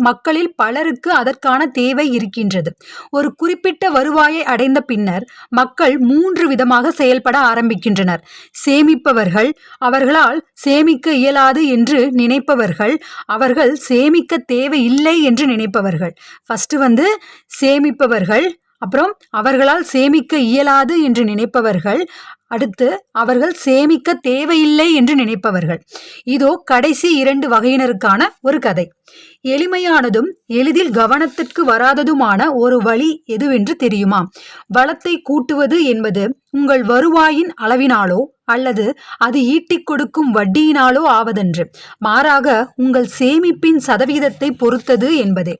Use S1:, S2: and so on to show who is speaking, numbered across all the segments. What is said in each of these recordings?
S1: மக்களில் பலருக்கு அதற்கான தேவை இருக்கின்றது. ஒரு குறிப்பிட்ட வருவாயை அடைந்த பின்னர் மக்கள் மூன்று விதமாக செயல்பட ஆரம்பிக்கின்றனர். சேமிப்பவர்கள் அவர்களால் சேமிக்க இயலாது என்று நினைப்பவர்கள் அவர்கள் சேமிக்க தேவையில்லை என்று நினைப்பவர்கள். ஃபர்ஸ்ட் வந்து சேமிப்பவர்கள் அப்புறம் அவர்களால் சேமிக்க இயலாது என்று நினைப்பவர்கள் அடுத்து அவர்கள் சேமிக்க தேவையில்லை என்று நினைப்பவர்கள். இதோ கடைசி இரண்டு வகையினருக்கான ஒரு கதை. எளிமையானதும் எளிதில் கவனத்திற்கு வராததுமான ஒரு வழி எதுவென்று தெரியுமா? வளத்தை கூட்டுவது என்பது உங்கள் வருவாயின் அளவினாலோ அல்லது அது ஈட்டிக் கொடுக்கும் வட்டியினாலோ ஆவதன்று. மாறாக உங்கள் சேமிப்பின் சதவீதத்தை பொறுத்தது என்பதே.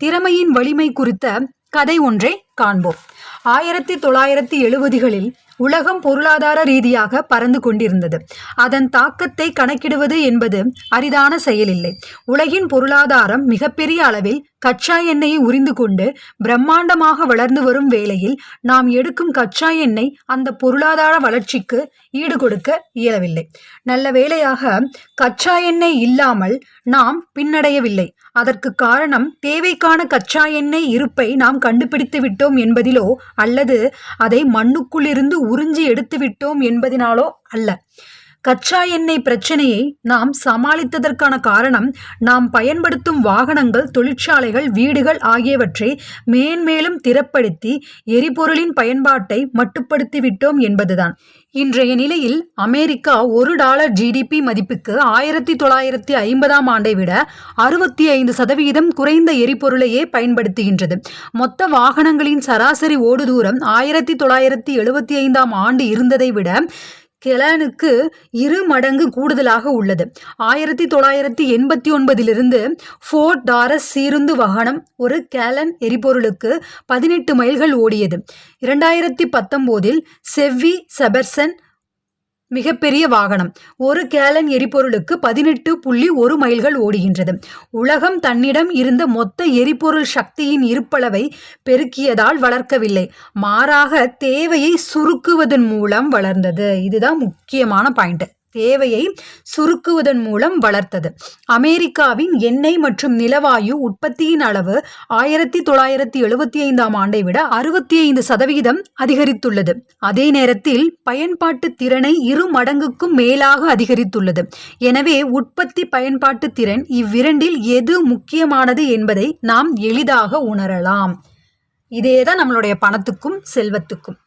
S1: திறமையின் வலிமை குறித்த கதை ஒன்றை காண்போம். ஆயிரத்தி தொள்ளாயிரத்தி எழுபதுகளில் உலகம் பொருளாதார ரீதியாக பறந்து கொண்டிருந்தது. அதன் தாக்கத்தை கணக்கிடுவது என்பது அரிதான செயலில்லை. உலகின் பொருளாதாரம் மிகப்பெரிய அளவில் கச்சா எண்ணெயை உறிந்து கொண்டு பிரம்மாண்டமாக வளர்ந்து வரும் வேளையில் நாம் எடுக்கும் கச்சா எண்ணெய் அந்த பொருளாதார வளர்ச்சிக்கு ஈடுகொடுக்க இயலவில்லை. நல்ல வேளையாக கச்சா எண்ணெய் இல்லாமல் நாம் பின்னடையவில்லை. அதற்கு காரணம் தேவைக்கான கச்சா எண்ணெய் இருப்பை நாம் கண்டுபிடித்து விட்டோம் என்பதிலோ அல்லது அதை மண்ணுக்குள்ளிருந்து உறிஞ்சி எடுத்துவிட்டோம் என்பதினாலோ அல்ல. கச்சா எண்ணெய் பிரச்சனையை நாம் சமாளித்ததற்கான காரணம் நாம் பயன்படுத்தும் வாகனங்கள் தொழிற்சாலைகள் வீடுகள் ஆகியவற்றை மேன்மேலும் திறப்படுத்தி எரிபொருளின் பயன்பாட்டை மட்டுப்படுத்திவிட்டோம் என்பதுதான். இன்றைய நிலையில் அமெரிக்கா ஒரு டாலர் ஜிடிபி மதிப்புக்கு ஆயிரத்தி தொள்ளாயிரத்தி ஐம்பதாம் ஆண்டை விட அறுபத்தி ஐந்து சதவிகிதம் குறைந்த எரிபொருளையே பயன்படுத்துகின்றது. மொத்த வாகனங்களின் சராசரி ஓடு தூரம் ஆயிரத்தி தொள்ளாயிரத்தி எழுபத்தி ஐந்தாம் ஆண்டு இருந்ததை விட கெலனுக்கு இரு மடங்கு கூடுதலாக உள்ளது. ஆயிரத்தி தொள்ளாயிரத்தி எண்பத்தி ஒன்பதிலிருந்து ஃபோர்ட் டாரஸ் சீருந்து வாகனம் ஒரு கேலன் எரிபொருளுக்கு பதினெட்டு மைல்கள் ஓடியது. இரண்டாயிரத்தி பத்தொம்போதில் செவ்வி செபர்சன் மிகப்பெரிய வாகனம். ஒரு கேலன் எரிபொருளுக்கு பதினெட்டு புள்ளி ஒரு மைல்கள் ஓடுகின்றது. உலகம் தன்னிடம் இருந்த மொத்த எரிபொருள் சக்தியின் இருப்பளவை பெருக்கியதால் வளர்க்கவில்லை. மாறாக தேவையை சுருக்குவதன் மூலம் வளர்ந்தது. இதுதான் முக்கியமான பாயிண்ட். தேவையை சுருக்குவதன் மூலம் வளர்த்தது. அமெரிக்காவின் எண்ணெய் மற்றும் நிலவாயு உற்பத்தியின் அளவு ஆயிரத்தி தொள்ளாயிரத்தி எழுபத்தி ஐந்தாம் ஆண்டை விட அறுபத்தி ஐந்து சதவிகிதம் அதிகரித்துள்ளது. அதே நேரத்தில் பயன்பாட்டு திறனை இரு மடங்குக்கும் மேலாக அதிகரித்துள்ளது. எனவே உற்பத்தி பயன்பாட்டு திறன் இவ்விரண்டில் எது முக்கியமானது என்பதை நாம் எளிதாக உணரலாம். இதேதான் நம்மளுடைய பணத்துக்கும் செல்வத்துக்கும்.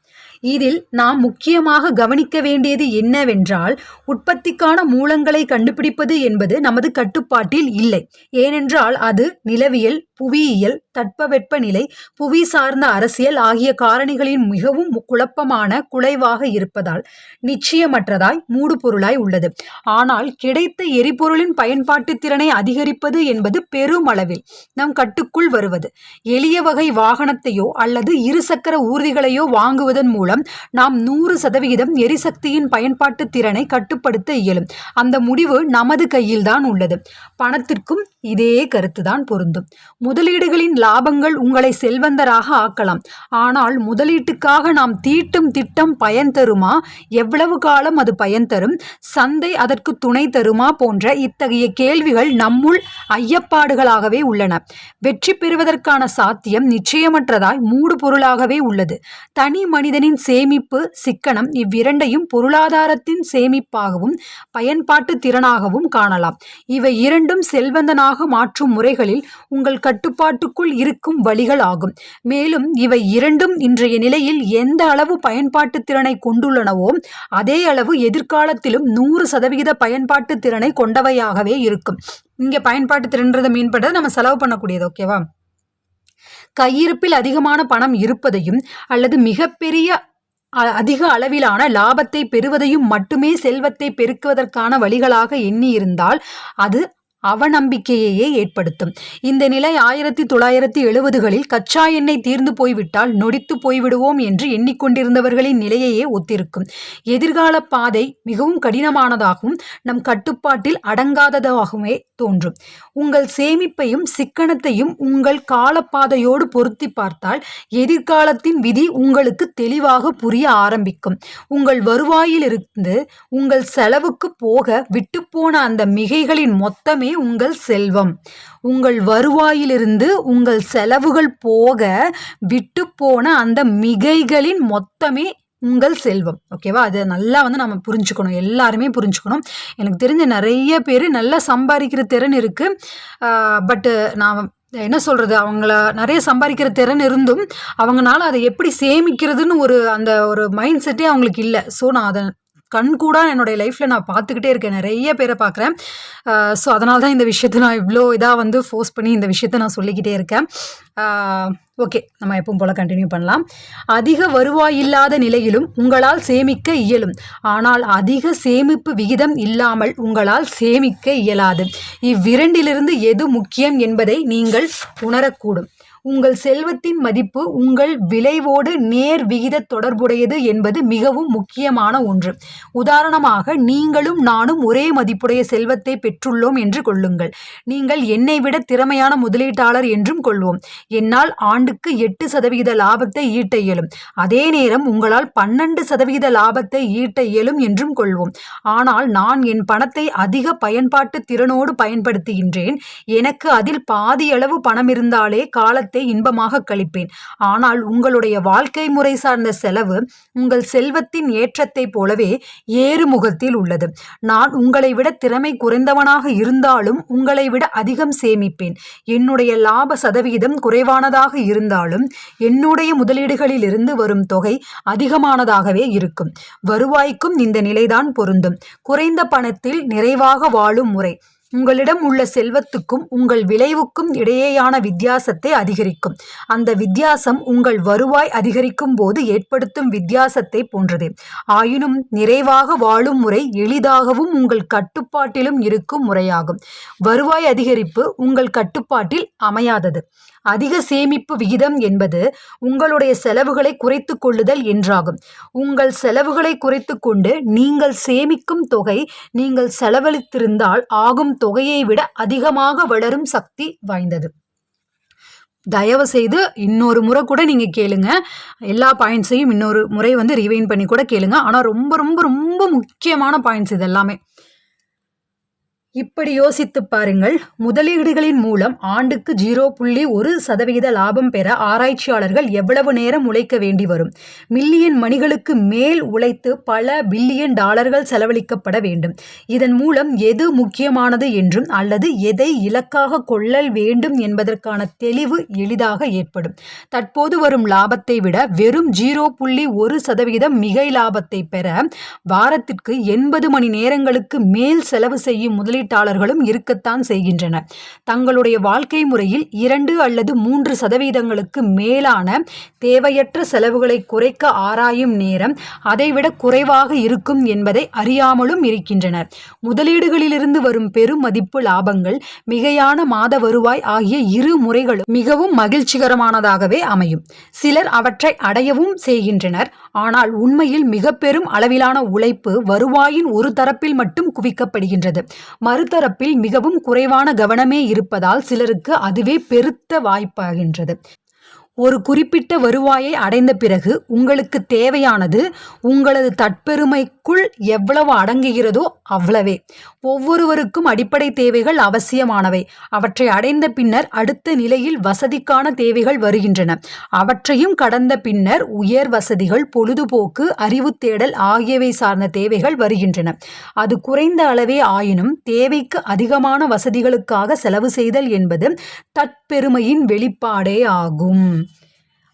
S1: இதில் நாம் முக்கியமாக கவனிக்க வேண்டியது என்னவென்றால் உற்பத்திக்கான மூலங்களை கண்டுபிடிப்பது என்பது நமது கட்டுப்பாட்டில் இல்லை. ஏனென்றால் அது நிலவியல் புவியியல் தட்பவெப்பநிலை புவி சார்ந்த அரசியல் ஆகிய காரணிகளின் மிகவும் குழப்பமான குலைவாக இருப்பதால் நிச்சயமற்றதாய் மூடுபொருளாய் உள்ளது. ஆனால் கிடைத்த எரிபொருளின் பயன்பாட்டு திறனை அதிகரிப்பது என்பது பெருமளவில் நம் கட்டுக்குள் வருவது. எளிய வகை வாகனத்தையோ அல்லது இருசக்கர ஊர்திகளையோ வாங்குவதன் மூலம் நாம் நூறு சதவிகிதம் எரிசக்தியின் பயன்பாட்டு திறனை கட்டுப்படுத்த இயலும். அந்த முடிவு நமது கையில்தான் உள்ளது. பணத்திற்கும் இதே கருத்துதான் பொருந்தும். முதலீடுகளின் லாபங்கள் உங்களை செல்வந்தராக ஆக்கலாம். ஆனால் முதலீட்டுக்காக நாம் தீட்டும் திட்டம் பயன் தருமா? எவ்வளவு காலம் அது பயன் தரும்? சந்தை அதற்கு துணை தருமா? போன்ற இத்தகைய கேள்விகள் நம்முள் ஐயப்பாடுகளாகவே உள்ளன. வெற்றி பெறுவதற்கான சாத்தியம் நிச்சயமற்றதாய் மூடு பொருளாகவே உள்ளது. தனி மனிதனின் சேமிப்பு சிக்கனம் இவ்விரண்டையும் பொருளாதாரத்தின் சேமிப்பாகவும் பயன்பாட்டு திறனாகவும் காணலாம். இவை இரண்டும் செல்வந்தனாக மாற்றும் முறைகளில் உங்கள் கட்டுப்பாட்டுக்குள் இருக்கும் வழிகள் ஆகும். மேலும் இவை இரண்டும் இன்றைய நிலையில் எந்த அளவு பயன்பாட்டு திறனை கொண்டுள்ளனவோ அதே அளவு எதிர்காலத்திலும் நூறு சதவிகித பயன்பாட்டு திறனை கொண்டவையாகவே இருக்கும். இங்கே பயன்பாட்டு திறன்றதை மீன் நம்ம செலவு பண்ணக்கூடியது ஓகேவா கையிருப்பில் அதிகமான பணம் இருப்பதையும் அல்லது மிகப்பெரிய அ- அதிக அளவிலான லாபத்தை பெறுவதையும் மட்டுமே செல்வத்தை பெருக்குவதற்கான வழிகளாக எண்ணி இருந்தால் அது அவநம்பிக்கையையே ஏற்படுத்தும். இந்த நிலை ஆயிரத்தி தொள்ளாயிரத்தி எழுபதுகளில் கச்சா எண்ணெய் தீர்ந்து போய்விட்டால் நொடித்து போய்விடுவோம் என்று எண்ணிக்கொண்டிருந்தவர்களின் நிலையையே ஒத்திருக்கும். எதிர்கால பாதை மிகவும் கடினமானதாகவும் நம் கட்டுப்பாட்டில் அடங்காததாகவே தோன்றும். உங்கள் சேமிப்பையும் சிக்கனத்தையும் உங்கள் காலப்பாதையோடு பொருத்தி பார்த்தால் எதிர்காலத்தின் விதி உங்களுக்கு தெளிவாக புரிய ஆரம்பிக்கும். உங்கள் வருவாயிலிருந்து உங்கள் செலவுக்கு போக விட்டுப்போன அந்த மிகைகளின் மொத்தமே உங்கள் செல்வம். உங்கள் வருவாயிலிருந்து உங்கள் செலவுகள் போக விட்டு போன அந்த மிகைகளின் மொத்தமே உங்கள் செல்வம். ஓகேவா அதை நல்லா வந்து நம்ம புரிஞ்சுக்கணும். எல்லாருமே புரிஞ்சுக்கணும். எனக்கு தெரிஞ்ச நிறைய பேர் நல்லா சம்பாதிக்கிற திறன் இருக்குது பட்டு நான் என்ன சொல்கிறது அவங்கள நிறைய சம்பாதிக்கிற திறன் இருந்தும் அவங்களால அதை எப்படி சேமிக்கிறதுன்னு ஒரு அந்த ஒரு மைண்ட் செட்டே அவங்களுக்கு இல்லை. ஸோ நான் அதை கண் கூட என்னுடைய லைஃப்பில் நான் பார்த்துக்கிட்டே இருக்கேன். நிறைய பேரை பார்க்குறேன். ஸோ அதனால தான் இந்த விஷயத்தை நான் இவ்வளோ இதாக வந்து ஃபோர்ஸ் பண்ணி இந்த விஷயத்தை நான் சொல்லிக்கிட்டே இருக்கேன். ஓகே நம்ம எப்பவும் போல் கண்டினியூ பண்ணலாம். அதிக வருவாய் இல்லாத நிலையிலும் உங்களால் சேமிக்க இயலும். ஆனால் அதிக சேமிப்பு விகிதம் இல்லாமல் உங்களால் சேமிக்க இயலாது. இவ்விரண்டிலிருந்து எது முக்கியம் என்பதை நீங்கள் உணரக்கூடும். உங்கள் செல்வத்தின் மதிப்பு உங்கள் விளைவோடு நேர் விகித தொடர்புடையது என்பது மிகவும் முக்கியமான ஒன்று. உதாரணமாக நீங்களும் நானும் ஒரே மதிப்புடைய செல்வத்தை பெற்றுள்ளோம் என்று கொள்ளுங்கள். நீங்கள் என்னை விட திறமையான முதலீட்டாளர் என்றும் கொள்வோம். என்னால் ஆண்டுக்கு எட்டு சதவிகித லாபத்தை ஈட்ட இயலும். அதே நேரம் உங்களால் பன்னெண்டு சதவிகித லாபத்தை ஈட்ட இயலும் என்றும் கொள்வோம். ஆனால் நான் என் பணத்தை அதிக பயன்பாட்டு திறனோடு பயன்படுத்துகின்றேன். எனக்கு அதில் பாதியளவு பணம் இருந்தாலே காலத்தை காலத்தை இன்பமாக கழிப்பேன். ஆனால் உங்களுடைய வாழ்க்கை முறை சார்ந்த செலவு உங்கள் செல்வத்தின் ஏற்றத்தைப் போலவே ஏறுமுகத்தில் உள்ளது. நான் உங்களை விட திறமை குறைந்தவனாக இருந்தாலும் உங்களை விட அதிகம் சேமிப்பேன். என்னுடைய லாப சதவிகிதம் குறைவானதாக இருந்தாலும் என்னுடைய முதலீடுகளில் இருந்து வரும் தொகை அதிகமானதாகவே இருக்கும். வருவாய்க்கும் இந்த நிலைதான் பொருந்தும். குறைந்த பணத்தில் நிறைவாக வாழும் முறை. உங்களிடம் உள்ள செல்வத்துக்கும் உங்கள் விளைவுக்கும் இடையேயான வித்தியாசத்தை அதிகரிக்கும். அந்த வித்தியாசம் உங்கள் வருவாய் அதிகரிக்கும் போது ஏற்படுத்தும் வித்தியாசத்தை போன்றது. ஆயினும் நிறைவாக வாழும் முறை எளிதாகவும் உங்கள் கட்டுப்பாட்டிலும் இருக்கும் முறையாகும். வருவாய் அதிகரிப்பு உங்கள் கட்டுப்பாட்டில் அமையாதது. அதிக சேமிப்பு விகிதம் என்பது உங்களுடைய செலவுகளை குறைத்து கொள்ளுதல் என்றாகும். உங்கள் செலவுகளை குறைத்து கொண்டு நீங்கள் சேமிக்கும் தொகை நீங்கள் செலவழித்திருந்தால் ஆகும் தொகையை விட அதிகமாக வளரும் சக்தி வாய்ந்தது. தயவு செய்து இன்னொரு முறை கூட நீங்கள் கேளுங்க. எல்லா பாயிண்ட்ஸையும் இன்னொரு முறை வந்து ரிவைன் பண்ணி கூட கேளுங்க. ஆனால் ரொம்ப ரொம்ப ரொம்ப முக்கியமான பாயிண்ட்ஸ் இது எல்லாமே. இப்படி யோசித்து பாருங்கள் முதலீடுகளின் மூலம் ஆண்டுக்கு ஜீரோ புள்ளி ஒரு சதவிகித லாபம் பெற ஆராய்ச்சியாளர்கள் எவ்வளவு நேரம் உழைக்க வேண்டி வரும்? மில்லியன் மணிகளுக்கு மேல் உழைத்து பல பில்லியன் டாலர்கள் செலவழிக்கப்பட வேண்டும். இதன் மூலம் எது முக்கியமானது என்றும் அல்லது எதை இலக்காக கொள்ளல் வேண்டும் என்பதற்கான தெளிவு எளிதாக ஏற்படும். தற்போது வரும் லாபத்தை விட வெறும் ஜீரோ புள்ளி ஒரு சதவிகிதம் மிகை லாபத்தை பெற வாரத்திற்கு எண்பது மணி நேரங்களுக்கு மேல் செலவு செய்யும் முதலீடு முதலீட்டாளர்களும் இருக்கத்தான் செய்கின்றனர் தங்களுடைய வாழ்க்கை முறையில் இரண்டு அல்லது மூன்று சதவீதங்களுக்கு மேலான தேவையற்ற செலவுகளை குறைக்க ஆராயும் நேரம் அதைவிட குறைவாக இருக்கும் என்பதை அறியாமலும் இருக்கின்றனர். முதலீடுகளிலிருந்து வரும் பெரும் மதிப்பு லாபங்கள் மிகையான மாத வருவாய் ஆகிய இரு முறைகளும் மிகவும் மகிழ்ச்சிகரமானதாகவே அமையும். சிலர் அவற்றை அடையவும் செய்கின்றனர். ஆனால் உண்மையில் மிக பெரும் அளவிலான உழைப்பு வருவாயின் ஒரு தரப்பில் மட்டும் குவிக்கப்படுகின்றது. மறுதரப்பில் மிகவும் குறைவான கவனமே இருப்பதால் சிலருக்கு அதுவே பெருத்த வாய்ப்பாகின்றது. ஒரு குறிப்பிட்ட வருவாயை அடைந்த பிறகு உங்களுக்கு தேவையானது உங்களது தற்பெருமைக்குள் எவ்வளவு அடங்குகிறதோ அவ்வளவே. ஒவ்வொருவருக்கும் அடிப்படை தேவைகள் அவசியமானவை. அவற்றை அடைந்த பின்னர் அடுத்த நிலையில் வசதிக்கான தேவைகள் வருகின்றன. அவற்றையும் கடந்த பின்னர் உயர் வசதிகள் பொழுதுபோக்கு அறிவு தேடல் ஆகியவை சார்ந்த தேவைகள் வருகின்றன. அது குறைந்த அளவே ஆயினும் தேவைக்கு அதிகமான வசதிகளுக்காக செலவு செய்தல் என்பது தற்பெருமையின் வெளிப்பாடே ஆகும்.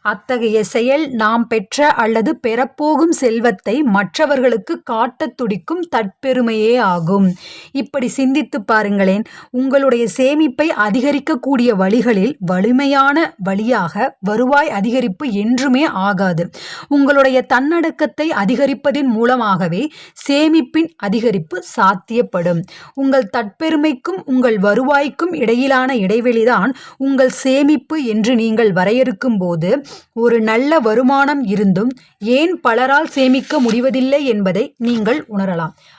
S1: அத்தகைய செயல் நாம் பெற்ற அல்லது பெறப்போகும் செல்வத்தை மற்றவர்களுக்கு காட்டத் துடிக்கும் தற்பெருமையே ஆகும். இப்படி சிந்தித்து பாருங்களேன் உங்களுடைய சேமிப்பை அதிகரிக்கக்கூடிய வழிகளில் வலிமையான வழியாக வருவாய் அதிகரிப்பு என்றுமே ஆகாது. உங்களுடைய தன்னடக்கத்தை அதிகரிப்பதன் மூலமாகவே சேமிப்பின் அதிகரிப்பு சாத்தியப்படும். உங்கள் தற்பெருமைக்கும் உங்கள் வருவாய்க்கும் இடையிலான இடைவெளிதான் உங்கள் சேமிப்பு என்று நீங்கள் வரையறுக்கும் போது ஒரு நல்ல வருமானம் இருந்தும் ஏன் பலரால் சேமிக்க முடிவதில்லை என்பதை நீங்கள் உணரலாம்.